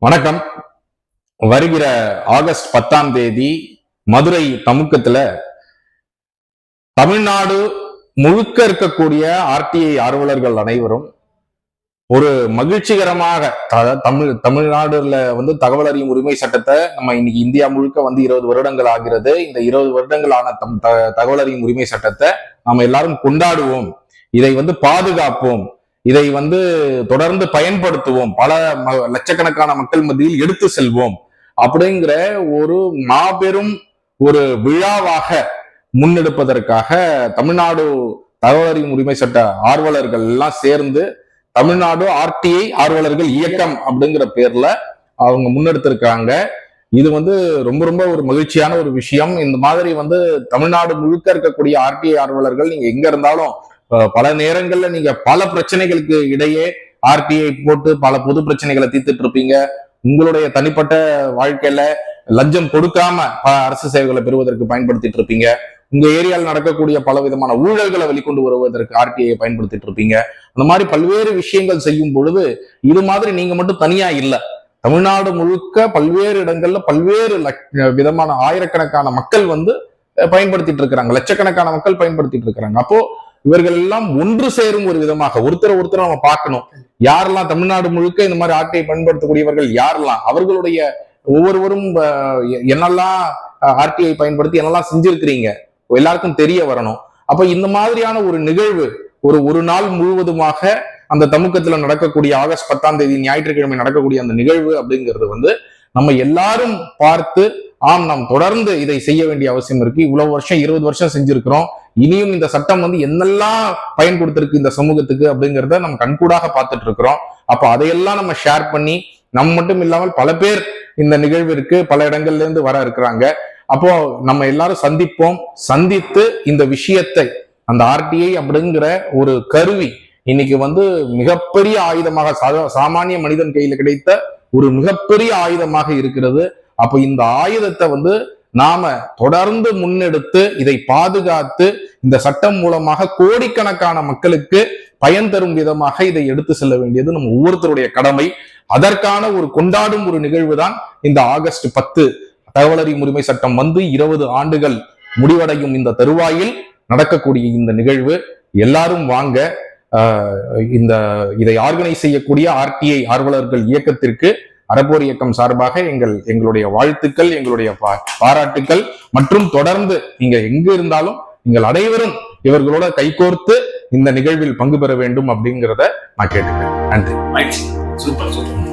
வணக்கம். வருகிற ஆகஸ்ட் பத்தாம் தேதி மதுரை தமுக்கத்துல தமிழ்நாடு முழுக்க இருக்கக்கூடிய ஆர்டிஐ ஆர்வலர்கள் அனைவரும் ஒரு மகிழ்ச்சிகரமாக த- தமிழ் தமிழ்நாடுல வந்து தகவல் அறியும் உரிமை சட்டத்தை நம்ம இன்னைக்கு இந்தியா முழுக்க வந்து இருபது வருடங்கள் ஆகிறது. இந்த இருபது வருடங்கள் ஆன தம் த- தகவல் அறியும் உரிமை சட்டத்தை நாம எல்லாரும் கொண்டாடுவோம். இதை வந்து பாதுகாப்போம். இதை வந்து தொடர்ந்து பயன்படுத்துவோம். பல லட்சக்கணக்கான மக்கள் மத்தியில் எடுத்து செல்வோம். அப்படிங்கிற ஒரு மாபெரும் ஒரு விழாவாக முன்னெடுப்பதற்காக தமிழ்நாடு தகவல் அறியும் உரிமை சட்ட ஆர்வலர்கள் எல்லாம் சேர்ந்து தமிழ்நாடு ஆர்டிஐ ஆர்வலர்கள் இயக்கம் அப்படிங்கிற பேர்ல அவங்க முன்னெடுத்திருக்காங்க. இது வந்து ரொம்ப ரொம்ப ஒரு மகிழ்ச்சியான ஒரு விஷயம். இந்த மாதிரி வந்து தமிழ்நாடு முழுக்க இருக்கக்கூடிய ஆர்டிஐ ஆர்வலர்கள் நீங்க எங்க இருந்தாலும் பல நேரங்கள்ல நீங்க பல பிரச்சனைகளுக்கு இடையே ஆர்டிஐ போட்டு பல பொது பிரச்சனைகளை தீர்த்துட்டு இருப்பீங்க. உங்களுடைய தனிப்பட்ட வாழ்க்கையில லஞ்சம் கொடுக்காம பல அரசு சேவைகளை பெறுவதற்கு பயன்படுத்திட்டு இருப்பீங்க. உங்க ஏரியாவில் நடக்கக்கூடிய பல விதமான ஊழல்களை வெளிக்கொண்டு வருவதற்கு ஆர்டிஐ பயன்படுத்திட்டு இருப்பீங்க. அந்த மாதிரி பல்வேறு விஷயங்கள் செய்யும் பொழுது இது மாதிரி நீங்க மட்டும் தனியா இல்ல. தமிழ்நாடு முழுக்க பல்வேறு இடங்கள்ல பல்வேறு விதமான ஆயிரக்கணக்கான மக்கள் வந்து பயன்படுத்திட்டு இருக்கிறாங்க. லட்சக்கணக்கான மக்கள் பயன்படுத்திட்டு இருக்கிறாங்க. அப்போ இவர்கள் எல்லாம் ஒன்று சேரும் ஒரு விதமாக. ஒருத்தரை ஒருத்தர் நம்ம பார்க்கணும். யாரெல்லாம் தமிழ்நாடு முழுக்க இந்த மாதிரி ஆட்டை பயன்படுத்தக்கூடியவர்கள் யாரெல்லாம்? அவர்களுடைய ஒவ்வொருவரும் என்னெல்லாம் ஆர்டிஐ பயன்படுத்தி என்னெல்லாம் செஞ்சிருக்கிறீங்க? எல்லாருக்கும் தெரிய வரணும். அப்ப இந்த மாதிரியான ஒரு நிகழ்வு ஒரு ஒரு நாள் முழுவதுமாக அந்த தமுக்கத்துல நடக்கக்கூடிய ஆகஸ்ட் பத்தாம் தேதி ஞாயிற்றுக்கிழமை நடக்கக்கூடிய அந்த நிகழ்வு அப்படிங்கிறது வந்து நம்ம எல்லாரும் பார்த்து ஆம் நாம் தொடர்ந்து இதை செய்ய வேண்டிய அவசியம் இருக்கு. இவ்வளவு வருஷம் இருபது வருஷம் செஞ்சிருக்கிறோம். இனியும் இந்த சட்டம் வந்து என்னெல்லாம் பயன் கொடுத்திருக்கு இந்த சமூகத்துக்கு அப்படிங்கிறத நம்ம கண்கூடாக பார்த்துட்டு இருக்கிறோம் அப்ப அதையெல்லாம் நம்ம ஷேர் பண்ணி நம்ம மட்டும் இல்லாமல் பல பேர் இந்த நிகழ்விற்கு பல இடங்கள்ல இருந்து வர இருக்கிறாங்க. அப்போ நம்ம எல்லாரும் சந்திப்போம். சந்தித்து இந்த விஷயத்தை அந்த ஆர்டிஐ அப்படிங்கிற ஒரு கருவி இன்னைக்கு வந்து மிகப்பெரிய ஆயுதமாக சாமானிய மனிதன் கையில கிடைத்த ஒரு மிகப்பெரிய ஆயுதமாக இருக்கிறது. அப்போ இந்த ஆயுதத்தை வந்து நாம தொடர்ந்து முன்னெடுத்து இதை பாதுகாத்து இந்த சட்டம் மூலமாக கோடிக்கணக்கான மக்களுக்கு பயன் தரும் விதமாக இதை எடுத்து செல்ல வேண்டியது நம்ம ஒவ்வொருத்தருடைய கடமை. அதற்கான ஒரு கொண்டாடும் ஒரு நிகழ்வு தான் இந்த ஆகஸ்ட் பத்து. தகவல் அறியும் உரிமை சட்டம் வந்து இருபது ஆண்டுகள் முடிவடையும் இந்த தருவாயில் நடக்கக்கூடிய இந்த நிகழ்வு. எல்லாரும் வாங்க ஆஹ், இந்த இதை ஆர்கனைஸ் செய்யக்கூடிய ஆர்டிஐ ஆர்வலர்கள் இயக்கத்திற்கு அறப்போர் இயக்கம் சார்பாக எங்கள் எங்களுடைய வாழ்த்துக்கள் எங்களுடைய பா- பாராட்டுக்கள். மற்றும் தொடர்ந்து நீங்க எங்க இருந்தாலும் நீங்கள் அனைவரும் இவர்களோட கைகோர்த்து இந்த நிகழ்வில் பங்கு பெற வேண்டும் அப்படிங்கிறத நான் கேட்டுக்கிறேன். நன்றி. Super super